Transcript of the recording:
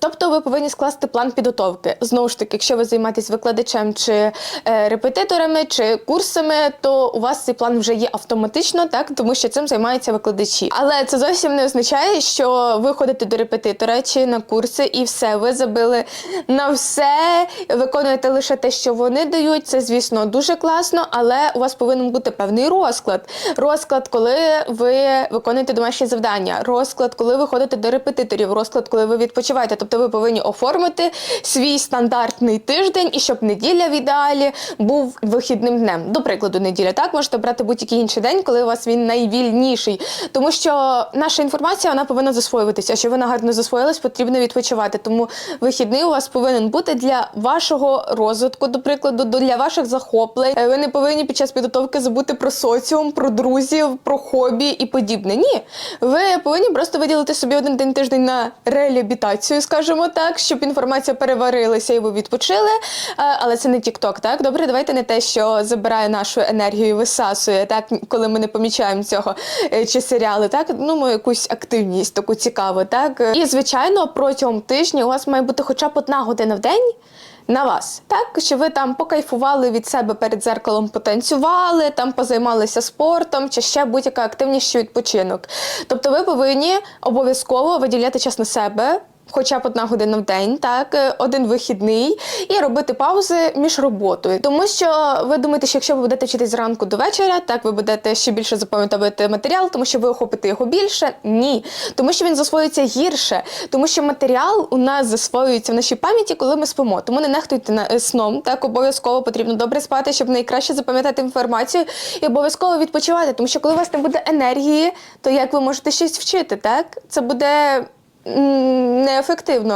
Тобто ви повинні скласти план підготовки. Знову ж таки, якщо ви займаєтесь викладачем чи е, репетиторами, чи курсами, то у вас цей план вже є автоматично, так тому що цим займаються викладачі. Але це зовсім не означає, що ви ходите до репетитора чи на курси, і все, ви забили на все, виконуєте лише те, що вони дають. Це, звісно, дуже класно, але у вас повинен бути певний розклад. Розклад, коли ви виконуєте домашні завдання, розклад, коли ви ходите до репетиторів, розклад, коли ви відпочиваєте. Тобто ви повинні оформити свій стандартний тиждень, і щоб неділя в ідеалі був вихідним днем. До прикладу, неділя. Так можете брати будь-який інший день, коли у вас він найвільніший. Тому що наша інформація вона повинна засвоюватися. Щоб вона гарно засвоїлась, потрібно відпочивати. Тому вихідний у вас повинен бути для вашого розвитку, до прикладу, для ваших захоплень. Е, Ви не повинні під час підготовки забути про соціум, про друзів, про хобі і подібне. Ні, ви повинні просто виділити собі один день тиждень на реабілітацію, скажімо так, щоб інформація переварилася і ви відпочили. Е, Але це не TikTok, так? Добре, давайте не те, що забирає нашу енергію і висасує, так, коли ми не помічаємо цього. Е, Чи серіали, так? Ну, ми якусь активність таку цікаву, так? І, звичайно, протягом тижня у вас має бути хоча б одна година в день. На вас, так що ви там покайфували від себе перед зеркалом, потанцювали, там позаймалися спортом, чи ще будь-яка активність чи відпочинок. Тобто, ви повинні обов'язково виділяти час на себе. Хоча б одна година в день, так е, один вихідний, і робити паузи між роботою. Тому що ви думаєте, що якщо ви будете вчитись зранку до вечора, так ви будете ще більше запам'ятовувати матеріал, тому що ви охопите його більше. Ні, тому що він засвоюється гірше, тому що матеріал у нас засвоюється в нашій пам'яті, коли ми спимо. Тому не нехтуйте на е, сном. Так обов'язково потрібно добре спати, щоб найкраще запам'ятати інформацію, і обов'язково відпочивати. Тому що коли у вас не буде енергії, то як ви можете щось вчити? Так це буде неефективно.